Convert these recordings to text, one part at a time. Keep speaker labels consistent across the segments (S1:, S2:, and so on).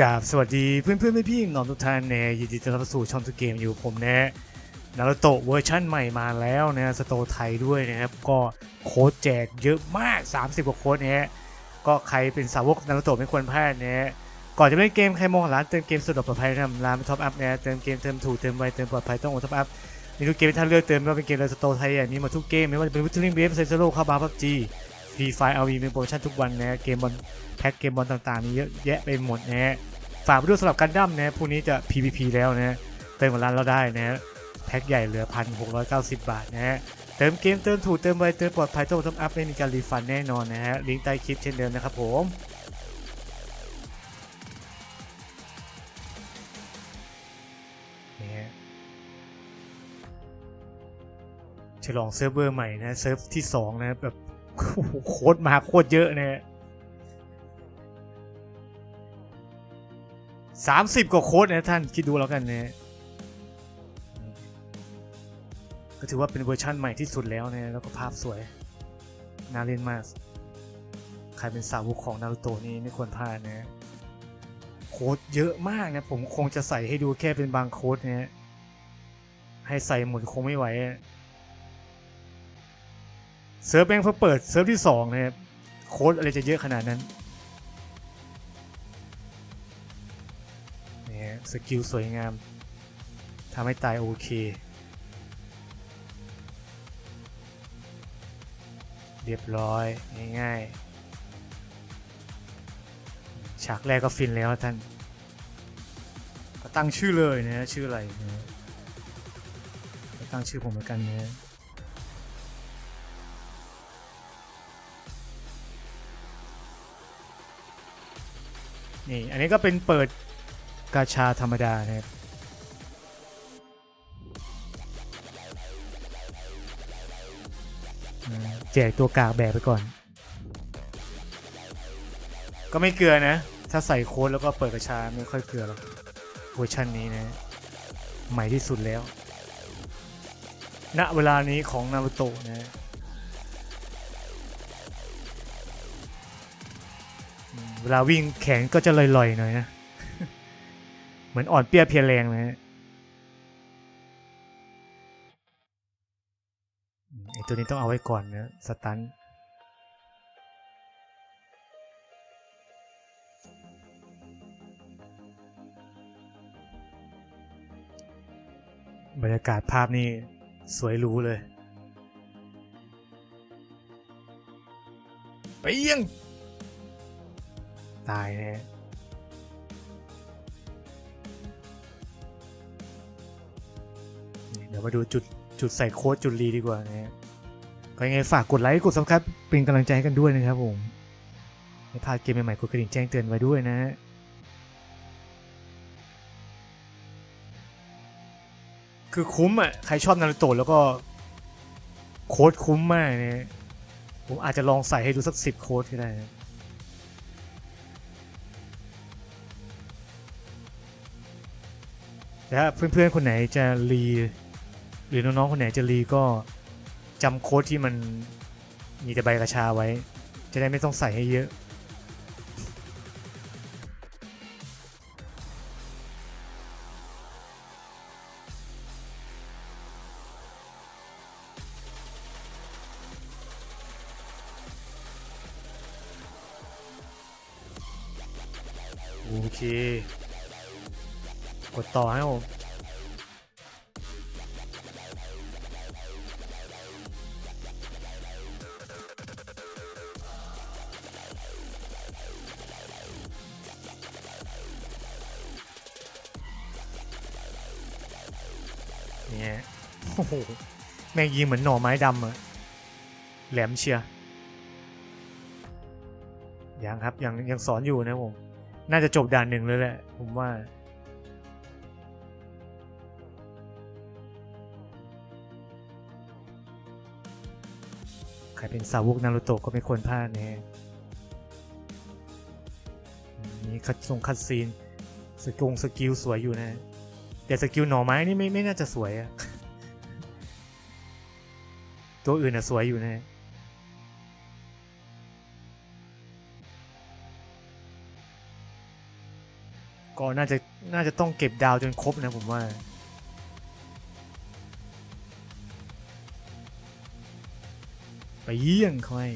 S1: กราบสวัสดีเพื่อนเพื่อนพี่ๆน้องทุกท่านนะยินดีต้อนรับสู่ช่องทุกเกมอยู่ผมนะนารุโตะเวอร์ชั่นใหม่มาแล้วนะสโตไทยด้วยนะครับ ก็โค้ดแจกเยอะมาก 30 กว่าโค้ดนะฮะก็ใครเป็นสาวกนารุโตะไม่ควรพลาดนะฮะก่อนจะเล่นเกมใครมองหาร้านเติมเกมสะดปลอดภัยนะร้านท็อปอัพนะเติมเกมเติมถูกเติมไวเติมปลอดภัยต้องโอท็อปอัพมีทุกเกมท่านเลือกเติมไม่ว่าเป็นเกมในสโตไทยอะมีหมดทุกเกมไม่ว่าจะเป็นวิตเทอร์ลิงเวฟเซนเซโร่คาบาพับจีฟรีไฟเอาวีมีโปรโมชั่นทุกวันนะเกมบอลแพ็คเกมบอลต่างๆมีเยอะแยะไปหมดนะฮะ ฝากไปด้วยสำหรับกันดั้มนะพรุ่งนี้จะ PVP แล้วนะเติมกับร้านเราได้นะแพ็คใหญ่เหลือ 1,690 บาทนะฮะเติมเกมเติมถูกเติมไวเติมปลอดภัยต้องทำอัพไม่มีการรีฟันแน่นอนนะฮะลิงก์ใต้คลิปเช่นเดิมนะครับผมนี่ฮะฉลองเซิร์ฟเวอร์ใหม่นะเซิร์ฟที่ 2 นะแบบโอ้โหโคตรมาโคตรเยอะนะ สามสิบกว่าโค้ดนะท่านคิดดูแล้วกันนะก็ถือว่าเป็นเวอร์ชั่นใหม่ที่สุดแล้วนะแล้วก็ภาพสวย น่าเล่นมาก ใครเป็นสาวกของนารูโตะนี่ไม่ควรพลาดนะโค้ดเยอะมากนะผมคงจะใส่ให้ดูแค่เป็นบางโค้ดนะให้ใส่หมดคงไม่ไหวเซิร์ฟแบงค์เพิ่งเปิดเซิร์ฟที่สองนะครับโค้ดอะไรจะเยอะขนาดนั้น สกิลสวยงามทำให้ตายโอเค เรียบร้อย ง่ายๆ ฉากแรกก็ฟินแล้วท่าน ก็ตั้งชื่อเลยนะชื่ออะไรนะตั้งชื่อผมเหมือนกันนะนี่ อันนี้ก็เป็นเปิด กาชาธรรมดานะครับอืมแจกตัวกากแบบไปก่อน ก็ไม่เกลือนะ ถ้าใส่โค้ดแล้วก็เปิดกระชาไม่ค่อยเกลือหรอกเวอร์ชันนี้นะ ใหม่ที่สุดแล้ว ณเวลานี้ของนารูโตะนะเวลาวิ่งแขนก็จะลอยๆหน่อยนะ เหมือนอ่อนเปรี้ยเพลียแรงนะฮะอืมไอตัวนี้ต้องเอาไว้ก่อนนะสตันบรรยากาศภาพนี่สวยหรูเลย ไปเยี่ยงตายแน่ เดี๋ยวมาดูจุดจุดใส่โค้ดจุดรีดีกว่านะฮะก็ยังไงฝากกดไลค์กดซับสไครป์เป็นกำลังใจให้กันด้วยนะครับผมไม่พลาดเกมใหม่ๆกดกระดิ่งแจ้งเตือนไว้ด้วยนะฮะคือคุ้มอะใครชอบนารูโตะแล้วก็โค้ดคุ้มมากเนี่ยผมอาจจะลองใส่ให้ดูสักสิบโค้ดก็ได้นะแต่ถ้าเพื่อนๆคนไหนจะรี หรือน้องๆคนไหนจะรีก็จำโค้ดที่มันมีแต่ใบกระชาไว้ จะได้ไม่ต้องใส่ให้เยอะ โอเค กดต่อให้ผม เนี่ยโอ้โหแม่งยิงเหมือนหน่อไม้ดำอะแหลมเชียร์ยังครับยังยังสอนอยู่นะผม น่าจะจบด่านหนึ่งเลยแหละ ผมว่า ใครเป็นสาวกนารูโตะก็ไม่ควรพลาดแน่มีคัดทรงคัดซีน สกงสกิลสวยอยู่นะ แต่สกิลหน่อไม้นี่ไม่ไม่น่าจะสวยอะตัวอื่นอะสวยอยู่นะก็น่าจะน่าจะต้องเก็บดาวจนครบนะผมว่า ไปเยี่ยงค่อย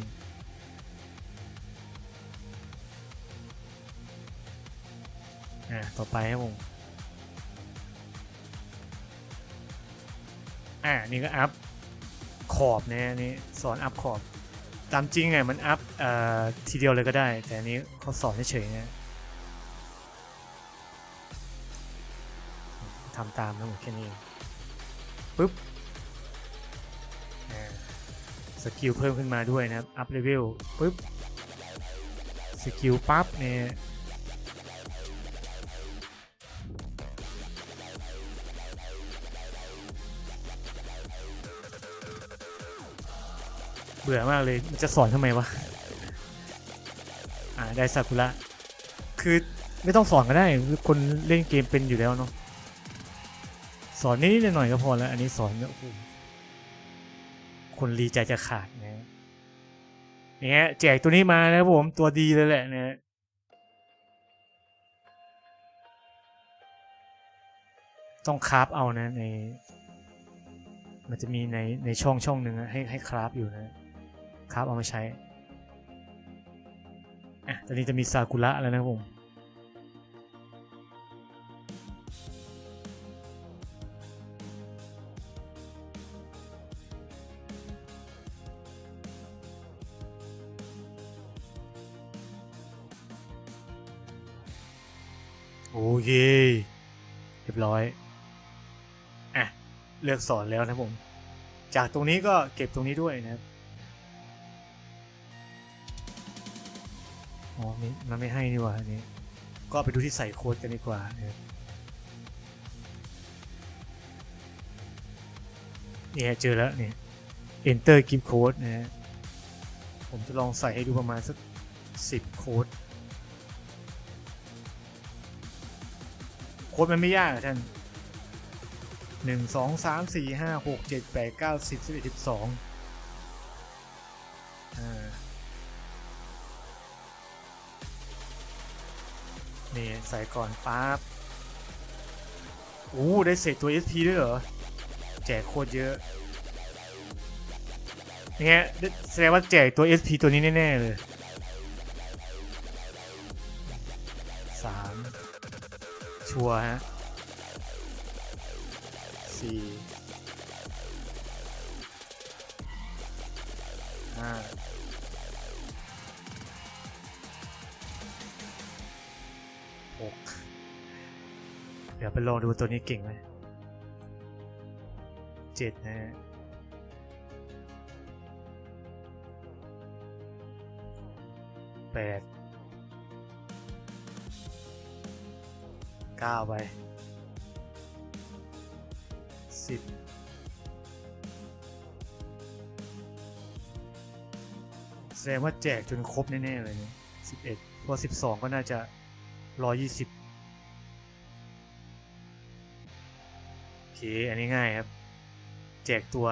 S1: อ่าต่อไปครับผม อ่านี่ก็อัพขอบเนี่ยนี่สอนอัพขอบ ตามจริงไงมันอัพเอ่อทีเดียวเลยก็ได้ แต่นี้เขาสอนเฉยๆนะทำตามนะผมแค่นี้ปุ๊บสกิลเพิ่มขึ้นมาด้วยนะอัพเลเวลปุ๊บสกิลปั๊บเนี่ย เบื่อมากเลยมันจะสอนทำไมวะ อ่าไดซากุระ คือไม่ต้องสอนก็ได้คือคนเล่นเกมเป็นอยู่แล้วเนาะ สอนนิดๆหน่อยๆก็พอแล้ว อันนี้สอนเนี่ยคนรีใจจะขาดนะเนี่ยแจกตัวนี้มานะครับผมตัวดีเลยแหละนะต้องคราฟเอานะใน มันจะมีในในช่องช่องหนึ่งอะให้ให้คราฟอยู่นะ ครับเอามาใช้ อะ ตอนนี้จะมีซากุระแล้วนะครับผมโอเคเรียบร้อย อะ เลือกสอนแล้วนะผม จากตรงนี้ก็เก็บตรงนี้ด้วยนะครับ อ๋อมันไม่ให้นี่ว่าอันนี้ ก็ไปดูที่ใส่โค้ดกันดีกว่าเนี่ยเจอแล้วเนี่ย enter give code นะฮะผมจะลองใส่ให้ดูประมาณสัก 10 โค้ด โค้ดมันไม่ยากท่าน 1 2 3 4 5 6 7 8 9 10 11 12 นี่ใส่ก่อนปั๊บโอ้ได้เศษตัว SP ด้วยเหรอ แจกโคตรเยอะเนี่ยแสดงว่าแจกตัว SP ตัวนี้แน่ ๆ เลยสามชัวร์ฮะสี่ห้า เดี๋ยวไปลองดูตัวนี้เก่งไหมเจ็ดนะแปดเก้าไปสิบแสดงว่าแจกจนครบแน่ ๆ เลยนี่สิบเอ็ดพอสิบสองก็น่าจะร้อยยี่สิบ เค อันนี้ง่ายครับ แจกตัว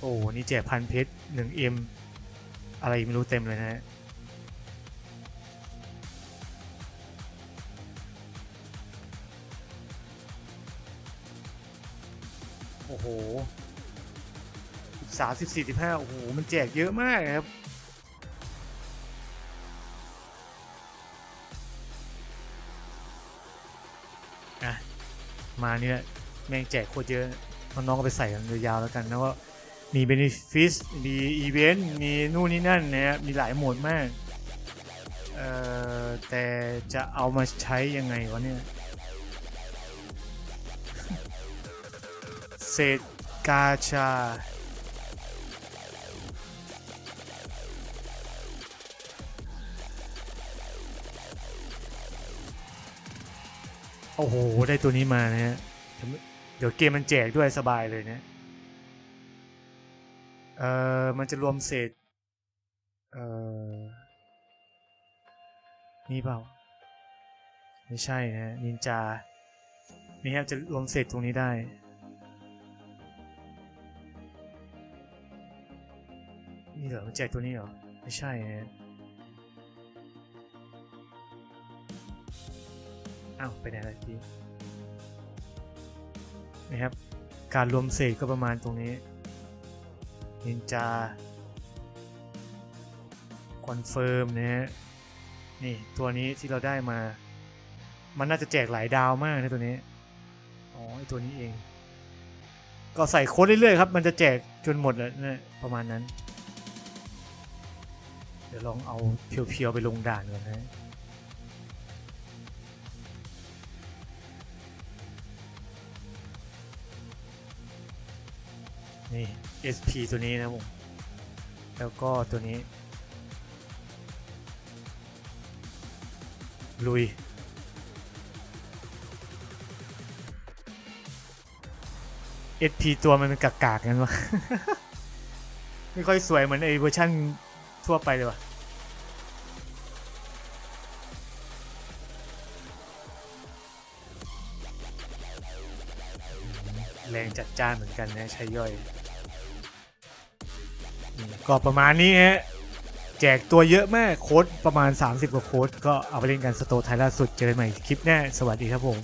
S1: โอ้นี่แจกพันเพชรหนึ่งเอ็มอะไรไม่รู้เต็มเลยนะฮะโอ้โหสามสิบสี่สิบห้าโอ้โห มันแจกเยอะมากครับ มาเนี่ยแม่งแจกโคตรเยอะน้องๆก็ไปใส่กันยาวๆแล้วกัน แล้วก็มีเบนฟิสมีอีเวนต์ มีนู่นนี่นั่นนะฮะมีหลายโหมดมากเอ่อแต่จะเอามาใช้ยังไงวะเนี่ยเศษกาชา โอ้โห ได้ตัวนี้มานะฮะ เดี๋ยวเกมมันแจกด้วยสบายเลยนะ เอ่อ มันจะรวมเศษ เอ่อ นี่เปล่า ไม่ใช่นะนินจา นี่ครับจะรวมเศษตรงนี้ได้ นี่เหรอมันแจกตัวนี้เหรอ ไม่ใช่นะ อ้าวไปไหนล่ะพี่นะครับ การรวมเศษก็ประมาณตรงนี้นินจาคอนเฟิร์มนะฮะนี่ตัวนี้ที่เราได้มา มันน่าจะแจกหลายดาวมากนะตัวนี้ อ๋อไอตัวนี้เอง ก็ใส่โค้ดเรื่อยๆครับ มันจะแจกจนหมดแล้วนะประมาณนั้น เดี๋ยวลองเอาเพียวๆไปลงด่านก่อนนะ นี่ SP ตัวนี้นะผม แล้วก็ตัวนี้ ลุย SP ตัวมันเป็นกากๆงั้นวะ ไม่ค่อยสวยเหมือนไอเวอร์ชั่นทั่วไปเลยวะแรงจัดจ้านเหมือนกันนะใช้ย่อย ก็ประมาณนี้ฮะแจกตัวเยอะมากโค้ดประมาณ 30 กว่าโค้ดก็เอาไปเล่นกันสโตไทยล่าสุดเจอกันใหม่คลิปหน้าสวัสดีครับผม